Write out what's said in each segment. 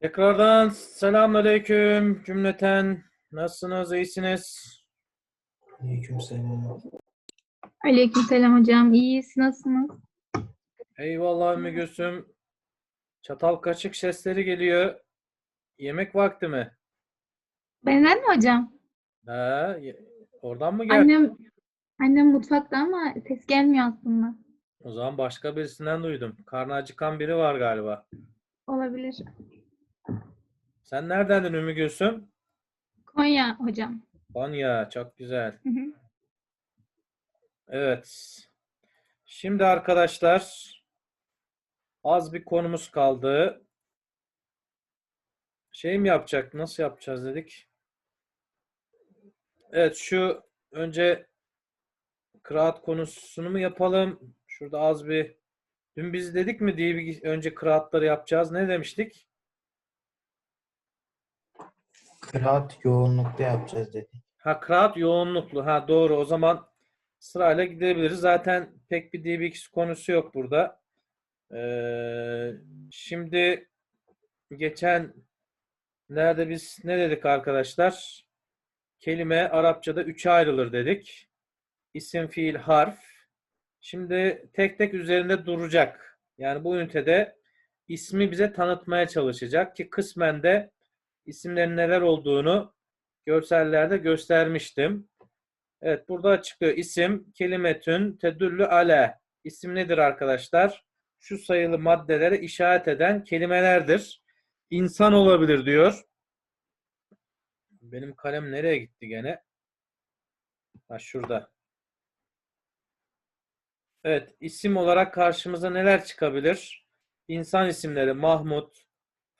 Tekrardan selamünaleyküm cümleten. Nasılsınız? iyisiniz? Aleykümselam. Aleykümselam hocam. İyiyiz. Nasılsınız? Eyvallah Ümmü Gülsüm. Çatal kaşık sesleri geliyor. Yemek vakti mi? Benden mi hocam? Ha, ye- oradan mı geldi? Annem annem mutfakta ama ses gelmiyor aslında. O zaman başka birisinden duydum. Karnı acıkan biri var galiba. Olabilir. Sen neredendin Ümmü Gülsüm? Konya hocam. Konya, çok güzel. Hı hı. Evet. Şimdi arkadaşlar az bir konumuz kaldı. Şey mi yapacak? Nasıl yapacağız dedik. Evet şu önce kıraat konusunu mu yapalım? Şurada az bir dün biz dedik mi diye bir önce kıraatları yapacağız. Ne demiştik? Kıraat yoğunlukta yapacağız dedik. Ha kıraat yoğunluklu. Ha doğru. O zaman sırayla gidebiliriz. Zaten pek bir DBX konusu yok burada. Ee, şimdi geçen nerede biz ne dedik arkadaşlar? Kelime Arapçada üçe ayrılır dedik. İsim, fiil, harf. Şimdi tek tek üzerinde duracak. Yani bu ünitede ismi bize tanıtmaya çalışacak ki kısmen de isimlerin neler olduğunu görsellerde göstermiştim. Evet burada açıklıyor. İsim kelimetün tedüllü ale. İsim nedir arkadaşlar? Şu sayılı maddelere işaret eden kelimelerdir. İnsan olabilir diyor. Benim kalem nereye gitti gene? Ha şurada. Evet, isim olarak karşımıza neler çıkabilir? İnsan isimleri Mahmut,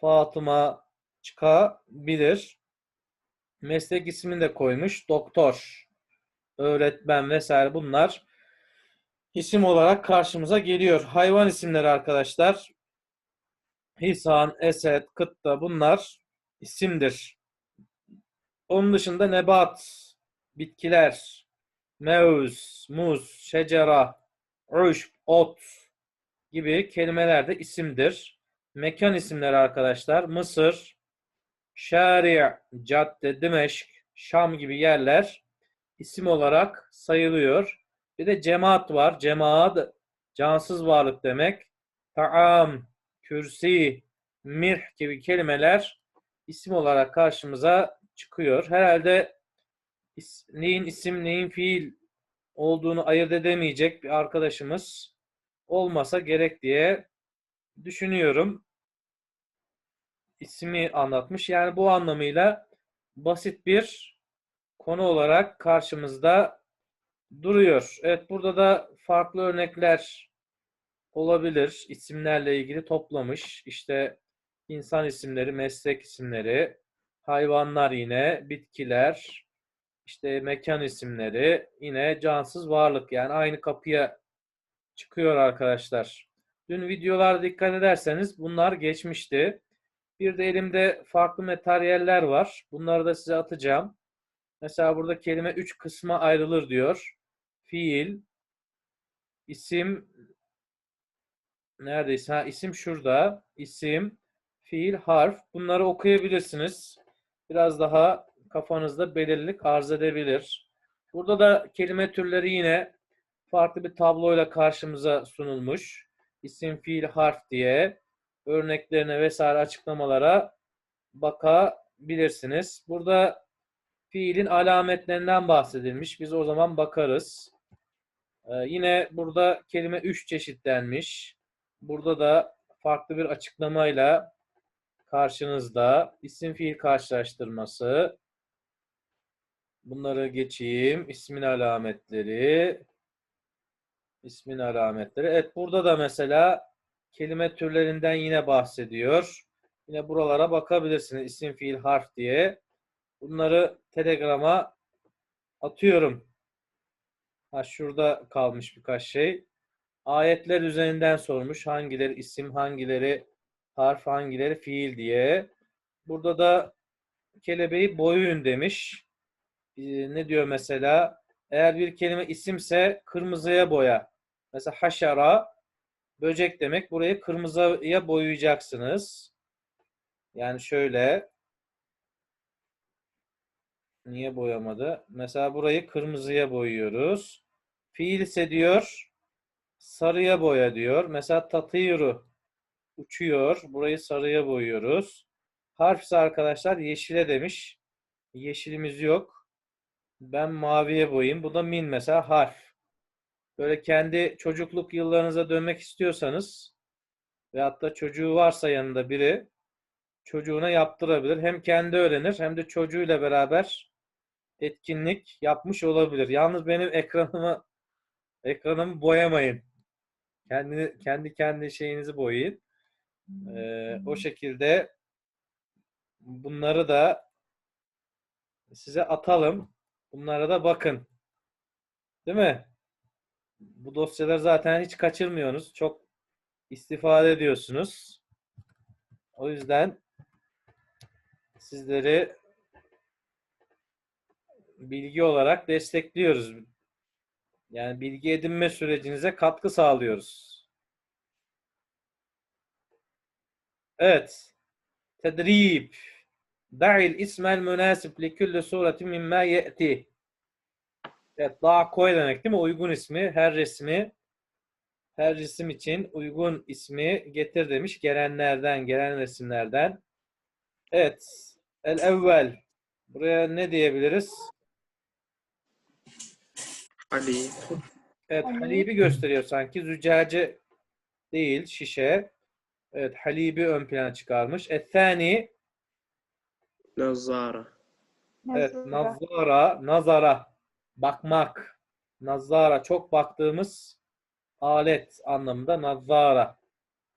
Fatıma çıkabilir. Meslek ismini de koymuş. Doktor, öğretmen vesaire bunlar isim olarak karşımıza geliyor. Hayvan isimleri arkadaşlar. Hisan, Esed, Kıtta bunlar isimdir. Onun dışında nebat, bitkiler, mevz, muz, şecera, uşb, ot gibi kelimeler de isimdir. Mekan isimleri arkadaşlar. Mısır, Şari, Cadde, Dimeşk, Şam gibi yerler isim olarak sayılıyor. Bir de cemaat var. Cemaat cansız varlık demek. Taam, kürsi, mirh gibi kelimeler isim olarak karşımıza çıkıyor. Herhalde is- neyin isim, neyin fiil olduğunu ayırt edemeyecek bir arkadaşımız olmasa gerek diye düşünüyorum. İsmi anlatmış. Yani bu anlamıyla basit bir konu olarak karşımızda duruyor. Evet burada da farklı örnekler olabilir. İsimlerle ilgili toplamış. İşte insan isimleri, meslek isimleri, hayvanlar yine, bitkiler, işte mekan isimleri, yine cansız varlık. Yani aynı kapıya çıkıyor arkadaşlar. Dün videolarda dikkat ederseniz bunlar geçmişti. Bir de elimde farklı materyaller var. Bunları da size atacağım. Mesela burada kelime üç kısma ayrılır diyor. Fiil, isim, neredeyse ha, isim şurada. İsim, fiil, harf. Bunları okuyabilirsiniz. Biraz daha kafanızda belirlilik arz edebilir. Burada da kelime türleri yine farklı bir tabloyla karşımıza sunulmuş. İsim, fiil, harf diye örneklerine vesaire açıklamalara bakabilirsiniz. Burada fiilin alametlerinden bahsedilmiş. Biz o zaman bakarız. Ee, yine burada kelime üç çeşitlenmiş. Burada da farklı bir açıklamayla karşınızda isim fiil karşılaştırması. Bunları geçeyim. İsmin alametleri. İsmin alametleri. Evet burada da mesela kelime türlerinden yine bahsediyor. Yine buralara bakabilirsiniz. İsim, fiil, harf diye. Bunları Telegram'a atıyorum. Ha, şurada kalmış birkaç şey. Ayetler üzerinden sormuş. Hangileri isim, hangileri harf, hangileri fiil diye. Burada da kelebeği boyayın demiş. Ee, ne diyor mesela? Eğer bir kelime isimse kırmızıya boya. Mesela haşara böcek demek. Burayı kırmızıya boyayacaksınız. Yani şöyle niye boyamadı? Mesela burayı kırmızıya boyuyoruz. Fiil ise diyor sarıya boya diyor. Mesela tatiru uçuyor. Burayı sarıya boyuyoruz. Harf ise arkadaşlar yeşile demiş. Yeşilimiz yok. Ben maviye boyayayım. Bu da min mesela harf. Böyle kendi çocukluk yıllarınıza dönmek istiyorsanız ve hatta çocuğu varsa yanında biri çocuğuna yaptırabilir. Hem kendi öğrenir hem de çocuğuyla beraber etkinlik yapmış olabilir. Yalnız benim ekranımı ekranımı boyamayın. Kendi kendi kendi şeyinizi boyayın. Ee, o şekilde bunları da size atalım. Bunlara da bakın. Değil mi? Bu dosyaları zaten hiç kaçırmıyorsunuz. Çok istifade ediyorsunuz. O yüzden sizleri bilgi olarak destekliyoruz. Yani bilgi edinme sürecinize katkı sağlıyoruz. Evet. Tedrib. Da'il ismel münasip li kulli suretin mimma ye'ti. Evet, daha koy demek değil mi? Uygun ismi, her resmi, her resim için uygun ismi getir demiş. Gelenlerden, gelen resimlerden. Evet. El evvel. Buraya ne diyebiliriz? Ali. Evet, halibi gösteriyor sanki. Züccaci değil, şişe. Evet, halibi ön plana çıkarmış. Ethani, Nazara. evet, nazara, nazara, bakmak. Nazara, çok baktığımız alet anlamında nazara.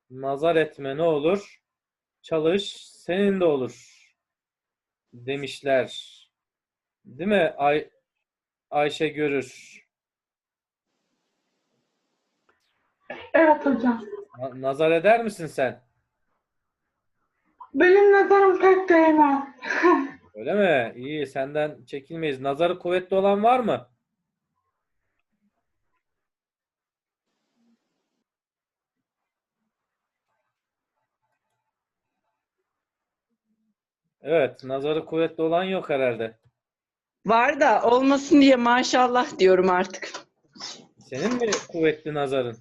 Nazar etme ne olur? Çalış, senin de olur. Demişler. Değil mi? Ay Ayşe görür. Evet hocam. Na- Nazar eder misin sen? Benim nazarım pek değmez. Öyle mi? İyi, senden çekinmeyiz. Nazarı kuvvetli olan var mı? Evet, nazarı kuvvetli olan yok herhalde. Var da olmasın diye maşallah diyorum artık. Senin mi kuvvetli nazarın?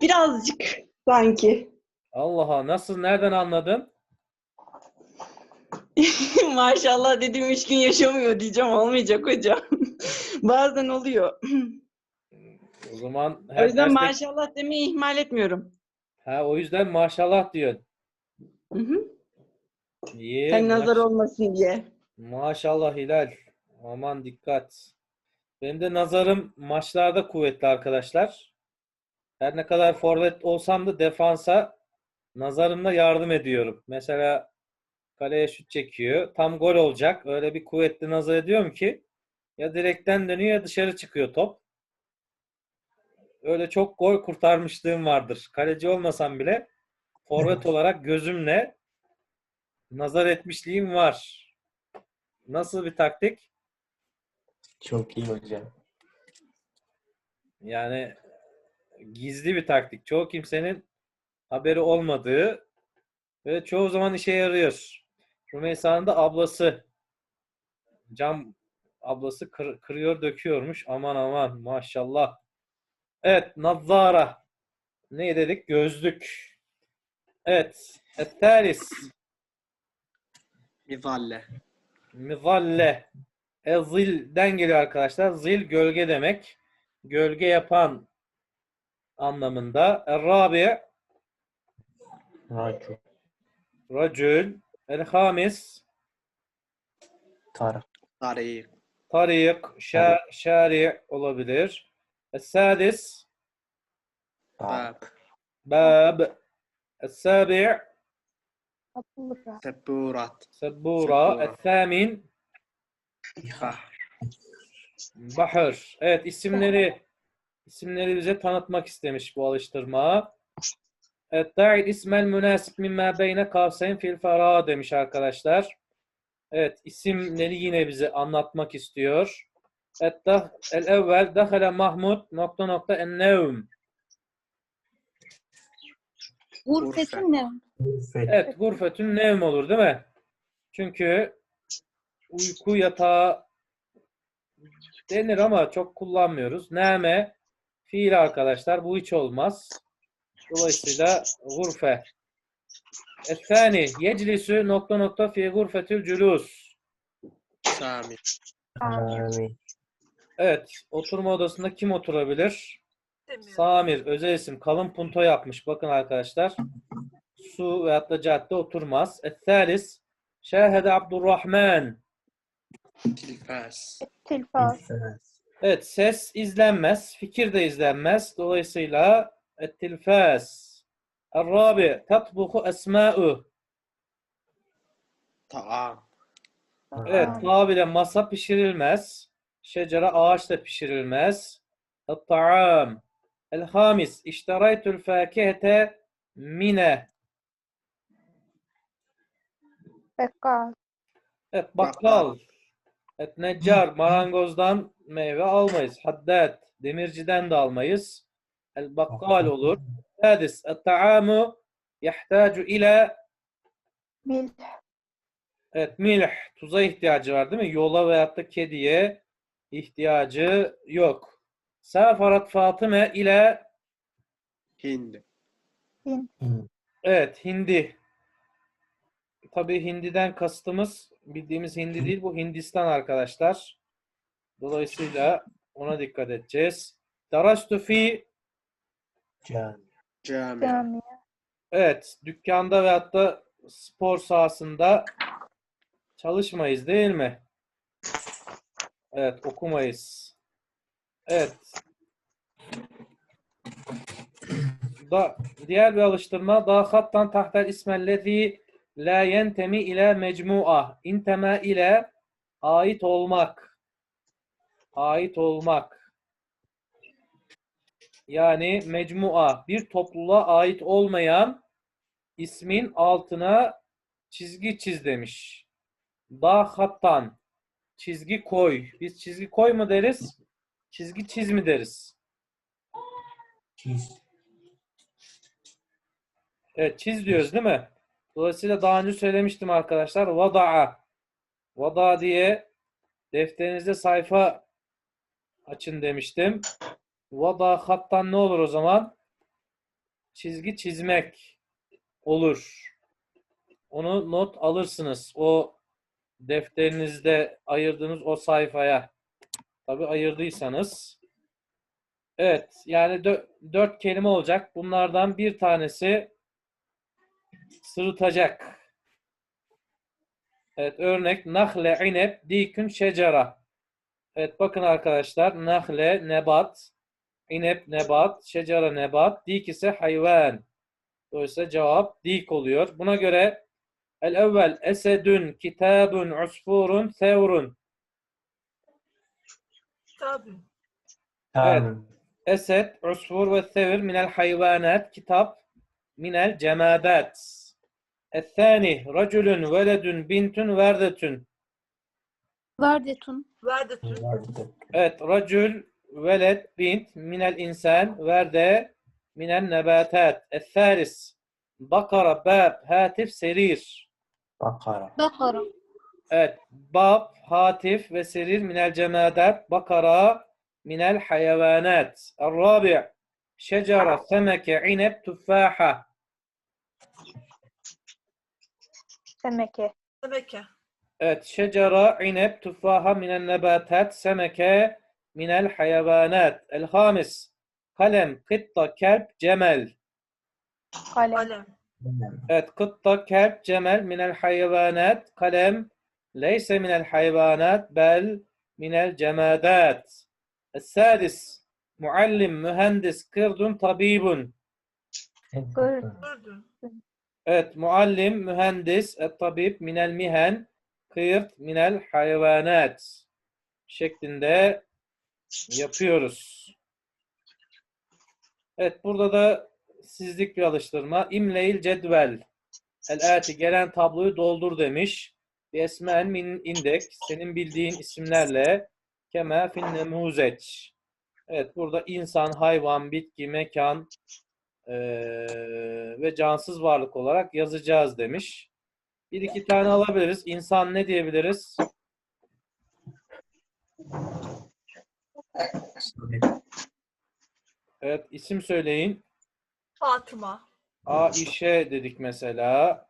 Birazcık sanki. Allah'a nasıl, nereden anladın? maşallah dediğim üç gün yaşamıyor diyeceğim olmayacak hocam. Bazen oluyor. O zaman O her yüzden derste- maşallah demeyi ihmal etmiyorum. ha, o yüzden maşallah diyorsun. Hı hı. İyi. Sen maş- nazar olmasın diye. Maşallah Hilal. Aman dikkat. Benim de nazarım maçlarda kuvvetli arkadaşlar. Her ne kadar forvet olsam da defansa nazarımla yardım ediyorum. Mesela kaleye şut çekiyor. Tam gol olacak. Öyle bir kuvvetli nazar ediyorum ki ya direkten dönüyor ya dışarı çıkıyor top. Öyle çok gol kurtarmışlığım vardır. Kaleci olmasam bile forvet olarak gözümle nazar etmişliğim var. Nasıl bir taktik? Çok iyi hocam. Yani gizli bir taktik. Çoğu kimsenin haberi olmadığı ve çoğu zaman işe yarıyor. Rümeysa'nın da ablası cam ablası kır- kırıyor döküyormuş. Aman aman maşallah. Evet nazara. Ne dedik? Gözlük. Evet. Ettalis. Mizalle. Mizalle. E, zilden geliyor arkadaşlar. Zil gölge demek. Gölge yapan anlamında. Er-rabi Racu. racül. El-hamis Tarık. Tarik. tarik, şa şari olabilir. Es-sadis Bab. Bab. bab. Es-sabi' Seburat. sebbura. Sebbura. Es-samin Bahr. Bahar. Evet isimleri isimleri bize tanıtmak istemiş bu alıştırma. Evet, da'il ismel münasip mimma beyne kavseyn fil fara demiş arkadaşlar. Evet, isimleri yine bize anlatmak istiyor. El evvel dahale Mahmud nokta nokta ennevm. Urfetin ne? Evet, gurfetün nevm olur değil mi? Çünkü uyku yatağı denir ama çok kullanmıyoruz. Neme fiil arkadaşlar. Bu hiç olmaz. Dolayısıyla gurfe. Efani yeclisü nokta nokta fi gurfetül cülus. Sami. Amin. Evet, oturma odasında kim oturabilir? Samir, özel isim, kalın punto yapmış. Bakın arkadaşlar. Su veyahut da cadde oturmaz. Ethalis, şahede Abdurrahman. Tilfas. Tilfas. Evet, ses izlenmez, fikir de izlenmez. Dolayısıyla ettilfas. Errabi, tatbuhu esma'u. Taam. Evet, tabile masa pişirilmez. Şecere ağaçla pişirilmez. El-ta'am. El-hamis. İşteraytul fakihete mine. Bekkal. Evet, bakkal. Evet, neccar. Marangozdan meyve almayız. Haddad. Demirciden de almayız. El-bakkal olur. Sadis. El-ta'amu yahtacu ile Milh. Evet, milh. Tuza ihtiyacı var değil mi? Yola veyahut da kediye ihtiyacı yok. Safarat Fatıme ile Hind. evet hindi. Tabii hindiden kastımız bildiğimiz hindi değil bu Hindistan arkadaşlar. Dolayısıyla ona dikkat edeceğiz. Darastu fi Cami. Cami. Camiye. evet dükkanda veyahut da spor sahasında çalışmayız değil mi? Evet okumayız. Evet. Da, diğer bir alıştırma da hattan tahtel ismellezi la yentemi ile mecmu'a. İnteme ile ait olmak. Ait olmak. Yani mecmu'a bir topluluğa ait olmayan ismin altına çizgi çiz demiş. Da hattan çizgi koy. Biz çizgi koy mu deriz? Çizgi çiz mi deriz? Çiz. Evet çiz diyoruz değil mi? Dolayısıyla daha önce söylemiştim arkadaşlar. Vada'a. Vada diye defterinizde sayfa açın demiştim. Vada hattan ne olur o zaman? Çizgi çizmek olur. Onu not alırsınız. O defterinizde ayırdığınız o sayfaya. Tabi ayırdıysanız. Evet. Yani dö- dört kelime olacak. Bunlardan bir tanesi sırıtacak. Evet. Örnek nahle inep dikün şecera. Evet. Bakın arkadaşlar. Nahle nebat. inep nebat. Şecera nebat. Dik ise hayvan. Dolayısıyla cevap dik oluyor. Buna göre el evvel esedün kitabun usfurun sevrun. Tamam. Esed, usfur ve sevir minel hayvanat. Kitap minel cemadat. الثاني رجل ولد بنت وردة Vardetun. Vardı. Evet, racül, veled bint minel insan verde minel nebatat. Etharis bakara bab hatif serir. Bakara. Bakara. Evet. Bab, hatif ve serir minel cemadat. Bakara minel hayvanat. Rabi' şecara semeke inep tuffaha. Semeke. Semeke. Evet. Şecara, inep, tuffaha minel nebatat. Semeke minel hayvanat. El hamis. Kalem, kıtta, kelp, cemel. Kalem. Evet, kıtta, kelp, cemel, minel hayvanat. Kalem, leyse minel hayvanat, bel minel cemadat. El-sadis. Muallim, mühendis, kırdun, tabibun. Kırdun. Evet, muallim, mühendis, tabip, minel mihen, kırt, minel hayvanat şeklinde yapıyoruz. Evet, burada da sizlik bir alıştırma. İmleil cedvel. El-ati gelen tabloyu doldur demiş. Esmen min indek. Senin bildiğin isimlerle kema fin nemuzeç. Evet, burada insan, hayvan, bitki, mekan Ee, ve cansız varlık olarak yazacağız demiş. Bir iki tane alabiliriz. İnsan ne diyebiliriz? Evet, isim söyleyin. Fatıma. Aişe dedik mesela.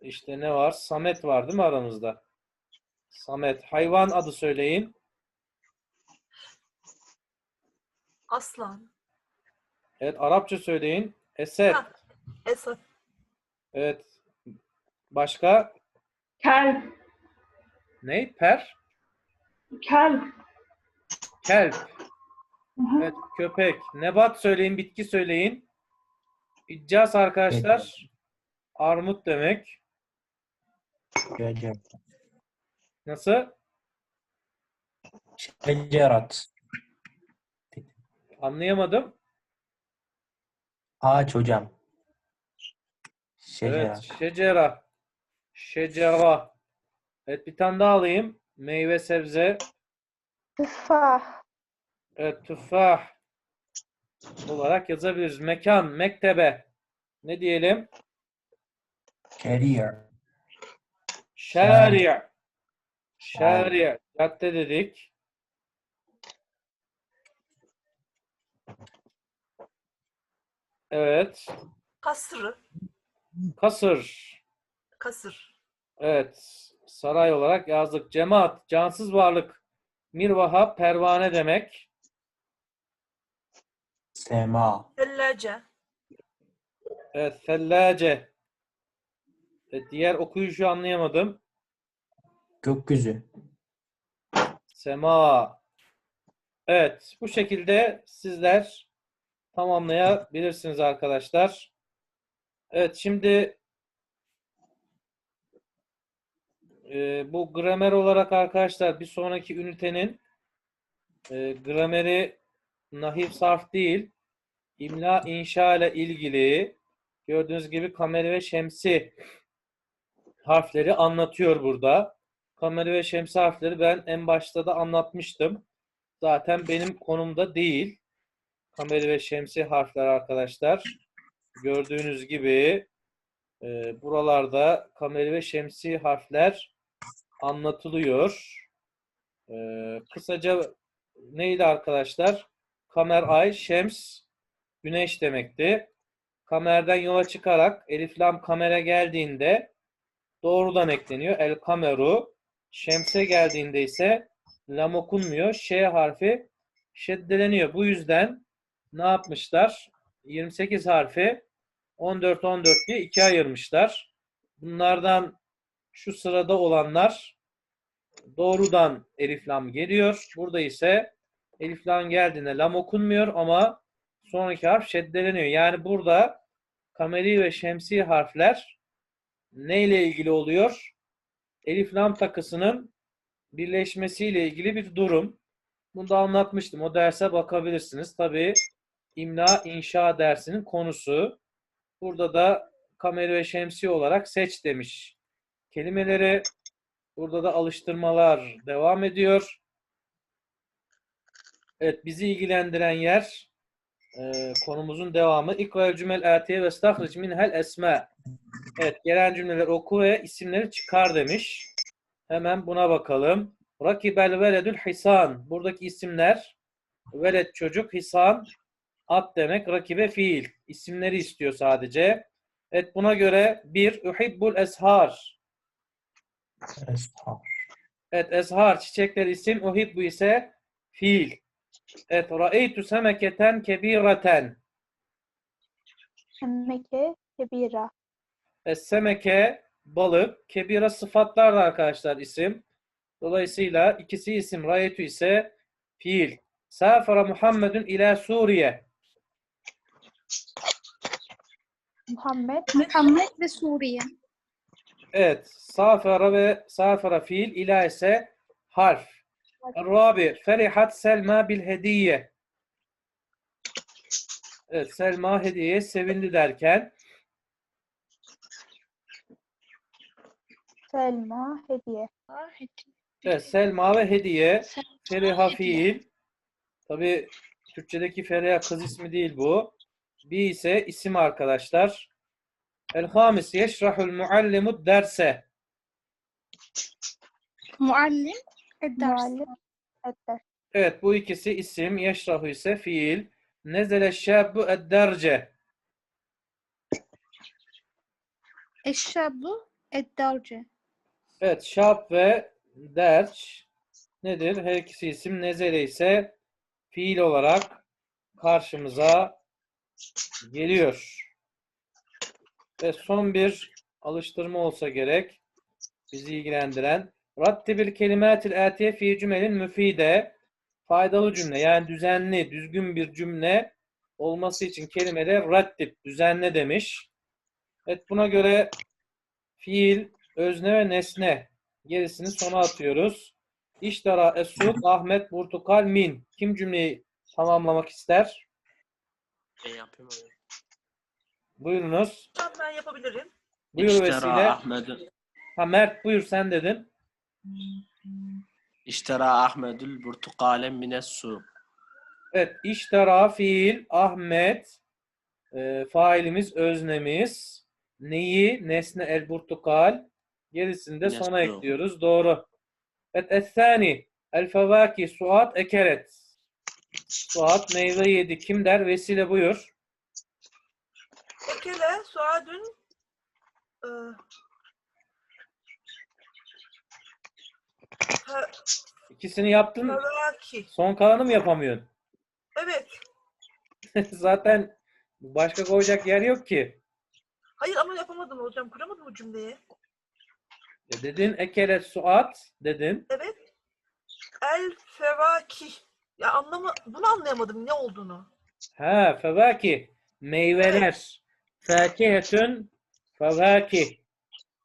İşte ne var? Samet var değil mi aramızda? Samet. Hayvan adı söyleyin. Aslan. Evet, Arapça söyleyin. Esed. Ha. Esat. Evet. Başka? Kel. Ne? Per? Kel. Kelp. Hı. Evet, köpek. Nebat söyleyin, bitki söyleyin. İccaz arkadaşlar. Armut demek. Şecer. Nasıl? Şecerat. Anlayamadım. Ağaç hocam. Evet, Şecerat. şecera. Şecera. Evet, bir tane daha alayım. Meyve, sebze. Tufah. Evet, tufah olarak yazabiliriz. Mekan, mektebe. Ne diyelim? Şeriyer. Şari. Şari. Cadde dedik. Evet. Kasrı. Kasır. Kasır. Evet. Saray olarak yazdık. Cemaat, cansız varlık. Mirvaha, pervane demek. Sema. Tellace. Evet, fellace. Evet, diğer okuyuşu anlayamadım. Gökyüzü. Sema. Evet, bu şekilde sizler tamamlayabilirsiniz arkadaşlar. Evet, şimdi e, bu gramer olarak arkadaşlar bir sonraki ünitenin e, grameri nahif sarf değil, imla inşa ile ilgili gördüğünüz gibi kameri ve şemsi harfleri anlatıyor burada. Kameri ve şemsi harfleri ben en başta da anlatmıştım. Zaten benim konumda değil. Kameri ve şemsi harfler arkadaşlar. Gördüğünüz gibi e, buralarda kameri ve şemsi harfler anlatılıyor. E, kısaca neydi arkadaşlar? Kamer ay, şems, güneş demekti. Kamerden yola çıkarak elif lam kamera geldiğinde doğrudan ekleniyor. El kameru. Şemse geldiğinde ise lam okunmuyor. Ş harfi şeddeleniyor. Bu yüzden ne yapmışlar? 28 harfi 14 14 diye ikiye ayırmışlar. Bunlardan şu sırada olanlar doğrudan elif lam geliyor. Burada ise elif lam geldiğinde lam okunmuyor ama sonraki harf şeddeleniyor. Yani burada kameri ve şemsi harfler neyle ilgili oluyor? Elif lam takısının birleşmesiyle ilgili bir durum. Bunu da anlatmıştım. O derse bakabilirsiniz. Tabii imla inşa dersinin konusu. Burada da kameri ve şemsi olarak seç demiş. Kelimeleri burada da alıştırmalar devam ediyor. Evet bizi ilgilendiren yer e, konumuzun devamı. İkra cümel atiye ve stahric minhel esma. Evet gelen cümleler oku ve isimleri çıkar demiş. Hemen buna bakalım. Rakibel veledül hisan. Buradaki isimler veled çocuk, hisan at demek. Rakibe fiil. İsimleri istiyor sadece. Evet buna göre bir uhibbul eshar. Eshar. Evet eshar çiçekler isim. Uhibbu ise fiil. Evet ra'eytu semeketen kebireten. Şemmeke. Kebira. Es-semeke balık, kebira sıfatlar da arkadaşlar isim. Dolayısıyla ikisi isim, rayetü ise fiil. Safara Muhammedun ila Suriye. Muhammed. Muhammed ve Suriye. Evet, safara ve safara fiil, ila ise harf. Rabi, ferihat Selma bil hediye. Evet, Selma hediyeye sevindi derken Selma. Hediye. Evet, Selma ve hediye. Feriha fiil. Tabi Türkçedeki Feriha kız ismi değil bu. Bi ise isim arkadaşlar. El hamis yeşrahul muallimu derse. Muallim eder. Evet bu ikisi isim. Yeşrahu ise fiil. Nezele şabbu edderce. Eşşabu eddarce. Evet şab ve derç nedir? Her ikisi isim. Nezele ise fiil olarak karşımıza geliyor. Ve son bir alıştırma olsa gerek bizi ilgilendiren. Rattibil kelimatil atiye fi cümelin müfide faydalı cümle yani düzenli, düzgün bir cümle olması için kelimede rattib, düzenle demiş. Evet buna göre fiil, özne ve nesne gerisini sona atıyoruz. İştara esud Ahmet Portakal min. Kim cümleyi tamamlamak ister? Ben yapayım hocam. Buyurunuz. Ben yapabilirim. Buyur İştera vesile. Ahmed'ü Ha Mert buyur sen dedin. İştera Ahmedül burtukale mines su. Evet. İştara fiil Ahmet e, failimiz öznemiz. Neyi? Nesne el burtukal. Gerisini de sona Nesne ekliyoruz. Doğru. Evet. Ethani. El fevaki suat ekeret. Suat meyve yedi. Kim der? Vesile buyur. Ekele Suad'ün e, fe- İkisini yaptın. fevaki. Son kalanı mı yapamıyorsun? Evet. Zaten başka koyacak yer yok ki. Hayır ama yapamadım hocam. Kuramadım o cümleyi. E dedin ekeret suat dedin. Evet. El fevaki. Ya anlamı bunu anlayamadım ne olduğunu. Ha fevaki. Meyveler. Fakihetün fevaki.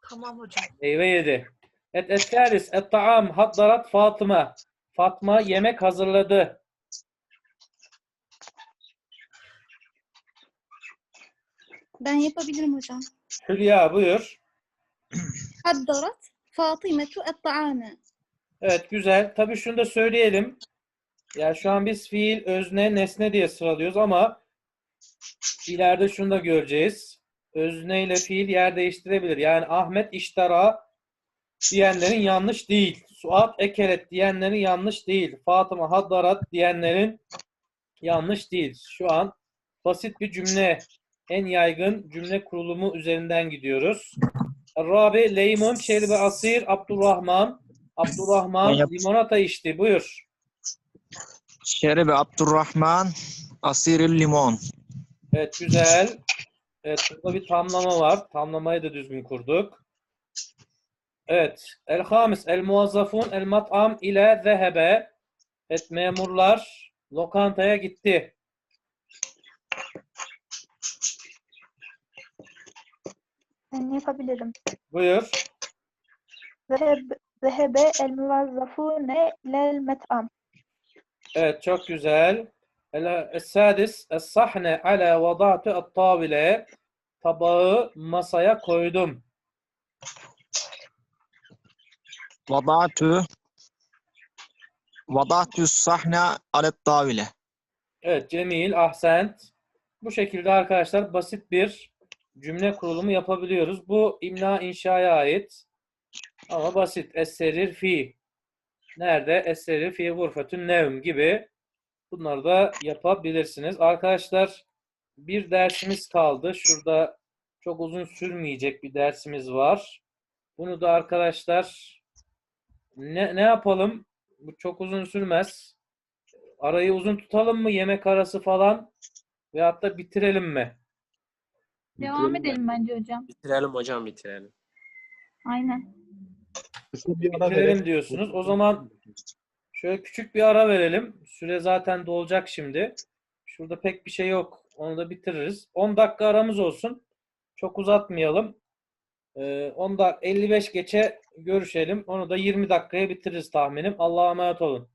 Tamam hocam. Meyve yedi. Et eskaris et taam haddarat Fatıma. Fatma yemek hazırladı. Ben yapabilirim hocam. Hülya buyur. Haddarat Fatimetu et-ta'ame. Evet güzel. Tabii şunu da söyleyelim. Ya şu an biz fiil, özne, nesne diye sıralıyoruz ama ileride şunu da göreceğiz. Özne ile fiil yer değiştirebilir. Yani Ahmet iştara diyenlerin yanlış değil. Suat ekeret diyenlerin yanlış değil. Fatıma haddarat diyenlerin yanlış değil. Şu an basit bir cümle, en yaygın cümle kurulumu üzerinden gidiyoruz. Rabi, Leymun, Şerbi, Asir, Abdurrahman. Abdurrahman limonata içti. Buyur. Şeribe Abdurrahman Asiril Limon. Evet güzel. Evet burada bir tamlama var. Tamlamayı da düzgün kurduk. Evet. El hamis el muvazzafun el mat'am ile zehebe. Evet memurlar lokantaya gitti. Ben yapabilirim. Buyur. Zeheb, zehebe el muvazzafune ilel met'am. Evet çok güzel. Es-sadis es-sahne ala vada'tu et-tavile. Tabağı masaya koydum. Vadatu Vadatu sahne alet davile. Evet, Cemil, Ahsent. Bu şekilde arkadaşlar basit bir cümle kurulumu yapabiliyoruz. Bu imla inşaya ait. Ama basit. Esserir fi. Nerede? Esserir fi gurfetün nevm gibi. Bunları da yapabilirsiniz. Arkadaşlar bir dersimiz kaldı. Şurada çok uzun sürmeyecek bir dersimiz var. Bunu da arkadaşlar ne, ne yapalım? Bu çok uzun sürmez. Arayı uzun tutalım mı yemek arası falan veyahut da bitirelim mi? Devam edelim bence hocam. Bitirelim hocam bitirelim. Aynen. Bitirelim diyorsunuz. O zaman şöyle küçük bir ara verelim. Süre zaten dolacak şimdi. Şurada pek bir şey yok. Onu da bitiririz. 10 dakika aramız olsun. Çok uzatmayalım. Ee, 10 dakika 55 geçe görüşelim. Onu da 20 dakikaya bitiririz tahminim. Allah'a emanet olun.